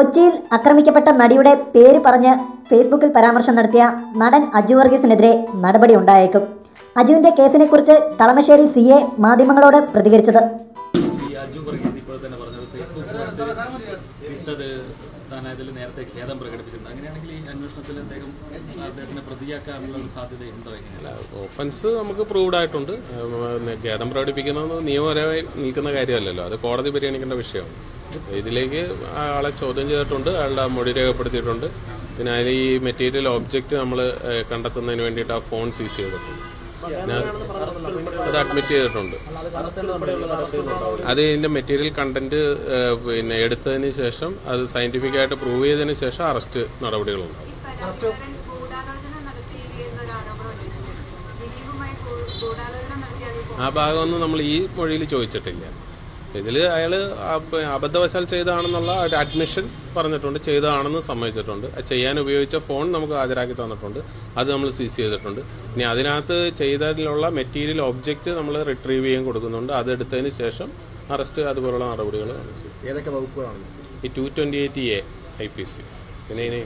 കൊച്ചിയിൽ ആക്രമിക്കപ്പെട്ട നടിയുടെ പേര് പറഞ്ഞ് ഫേസ്ബുക്കിൽ പരാമർശം നടത്തിയ നടൻ അജു വർഗീസിനെതിരെ നടപടി ഉണ്ടായേക്കും. അജുവിന്റെ കേസിനെക്കുറിച്ച് കളമശ്ശേരി സി എ മാധ്യമങ്ങളോട് പ്രതികരിച്ചത്. താൻ അതിൽ നേരത്തെ ഖേദം പ്രകടിപ്പിച്ചിട്ടുണ്ട്. അങ്ങനെയാണെങ്കിൽ ഈ അന്വേഷണത്തിൽ അദ്ദേഹം അദ്ദേഹത്തിനെ പ്രതിയാക്കാനുള്ള ഒരു സാധ്യതയുണ്ടോ എങ്ങനെയല്ല ഒഫൻസ് നമുക്ക് പ്രൂവ്ഡ് ആയിട്ടുണ്ട്. ഖേദം പ്രകടിപ്പിക്കുന്നത് നിയമപരമായി നിൽക്കുന്ന കാര്യമല്ലല്ലോ. അത് കോടതി പരിഗണിക്കേണ്ട വിഷയമാണ്. ഇതിലേക്ക് ആളെ ചോദ്യം ചെയ്തിട്ടുണ്ട് അയാളുടെ മൊഴി രേഖപ്പെടുത്തിയിട്ടുണ്ട്. പിന്നെ അതിൽ ഈ മെറ്റീരിയൽ ഒബ്ജക്റ്റ് നമ്മൾ കണ്ടെത്തുന്നതിന് വേണ്ടിയിട്ട് ആ ഫോൺ സീസ് ചെയ്തിട്ടുണ്ട്. അത് അഡ്മിറ്റ് ചെയ്തിട്ടുണ്ട്. അത് ഇതിന്റെ മെറ്റീരിയൽ കണ്ടന്റ് പിന്നെ എടുത്തതിന് ശേഷം അത് സയന്റിഫിക് ആയിട്ട് പ്രൂവ് ചെയ്തതിന് ശേഷം അറസ്റ്റ് നടപടികളുണ്ട് ആ ഭാഗമൊന്നും നമ്മൾ ഈ മൊഴിയിൽ ചോദിച്ചിട്ടില്ല. ഇതിൽ അയാൾ അബദ്ധവശാൽ ചെയ്തതാണെന്നുള്ള ഒരു അഡ്മിഷൻ പറഞ്ഞിട്ടുണ്ട് ചെയ്തതാണെന്ന് സമ്മതിച്ചിട്ടുണ്ട്. ചെയ്യാൻ ഉപയോഗിച്ച ഫോൺ നമുക്ക് ഹാജരാക്കി തന്നിട്ടുണ്ട്. അത് നമ്മൾ സീസ് ചെയ്തിട്ടുണ്ട്. ഇനി അതിനകത്ത് ചെയ്തതിലുള്ള മെറ്റീരിയൽ ഒബ്ജക്റ്റ് നമ്മൾ റിട്രീവ് ചെയ്യാൻ കൊടുക്കുന്നുണ്ട്. അത് എടുത്തതിന് ശേഷം അറസ്റ്റ് അതുപോലുള്ള നടപടികൾ ഏതൊക്കെ വകുപ്പുകളാണ്? ഈ two twenty eight A I P C പിന്നെ ഇനി